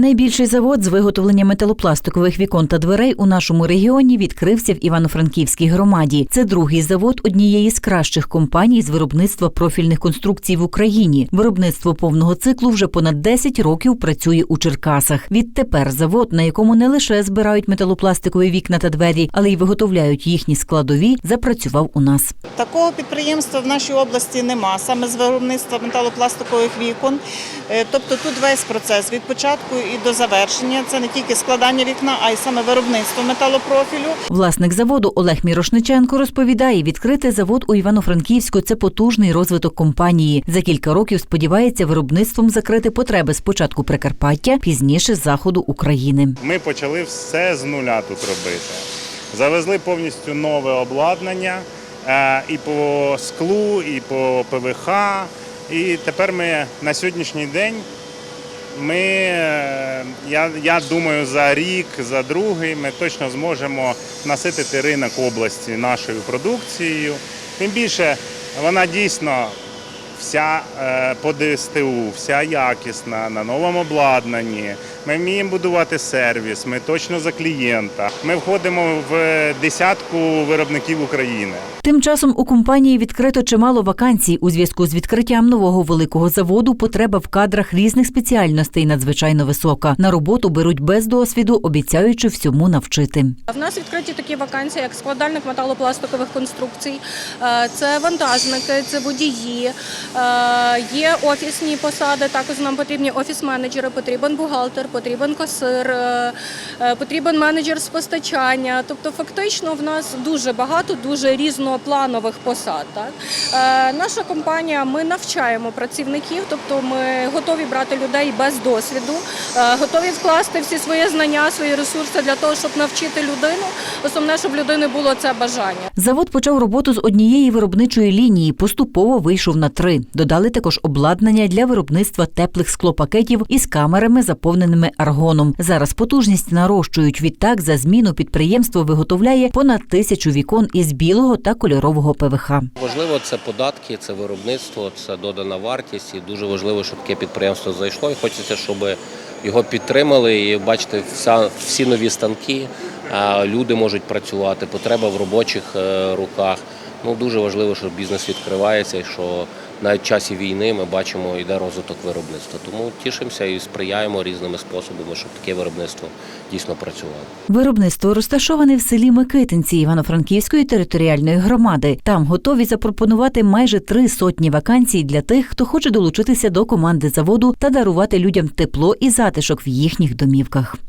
Найбільший завод з виготовлення металопластикових вікон та дверей у нашому регіоні відкрився в Івано-Франківській громаді. Це другий завод однієї з кращих компаній з виробництва профільних конструкцій в Україні. Виробництво повного циклу вже понад 10 років працює у Черкасах. Відтепер завод, на якому не лише збирають металопластикові вікна та двері, але й виготовляють їхні складові, запрацював у нас. Такого підприємства в нашій області нема, саме з виробництва металопластикових вікон. Е, Тобто тут весь процес від початку і до завершення. Це не тільки складання вікна, а й саме виробництво металопрофілю. Власник заводу Олег Мірошниченко розповідає, відкрити завод у Івано-Франківську це потужний розвиток компанії. За кілька років сподівається виробництвом закрити потреби спочатку Прикарпаття, пізніше заходу України. Ми почали все з нуля тут робити. Завезли повністю нове обладнання е, і по склу, і по ПВХ. І тепер ми на сьогоднішній день. Ми, е, я, я думаю, за рік, за другий ми точно зможемо наситити ринок області нашою продукцією. Тим більше вона дійсно вся е, по ДСТУ, вся якісна, на новому обладнанні. Ми вміємо будувати сервіс, ми точно за клієнта. Ми входимо в десятку виробників України. Тим часом у компанії відкрито чимало вакансій у зв'язку з відкриттям нового великого заводу. Потреба в кадрах різних спеціальностей надзвичайно висока. На роботу беруть без досвіду, обіцяючи всьому навчити. В нас відкриті такі вакансії, як складальник металопластикових конструкцій, е, це вантажники, це водії, є офісні посади. Також нам потрібні офіс-менеджери, потрібен бухгалтер, потрібен касир, е, е, потрібен менеджер з постачання. Тобто, фактично, в нас дуже багато, дуже різнопланових посад. Так? Е, Наша компанія ми навчаємо працівників, тобто ми готові брати людей без досвіду, е, готові вкласти всі свої знання, свої ресурси для того, щоб навчити людину. Основне, щоб людини було це бажання. Завод почав роботу з однієї виробничої лінії, поступово вийшов на три. Додали також обладнання для виробництва теплих склопакетів із камерами, заповненими аргоном. Зараз потужність нарощують. Відтак за зміну підприємство виготовляє понад тисячу вікон із білого та кольорового ПВХ. Важливо це податки, це виробництво, це додана вартість. І дуже важливо, щоб таке підприємство зайшло. І хочеться, щоб його підтримали. І бачите, вся, всі нові станки, люди можуть працювати, потреба в робочих е, руках. Ну дуже важливо, що бізнес відкривається, і що навіть в часі війни ми бачимо, йде розвиток виробництва. Тому тішимося і сприяємо різними способами, щоб таке виробництво дійсно працювало. Виробництво розташоване в селі Микитинці Івано-Франківської територіальної громади. Там готові запропонувати майже три сотні вакансій для тих, хто хоче долучитися до команди заводу та дарувати людям тепло і затишок в їхніх домівках.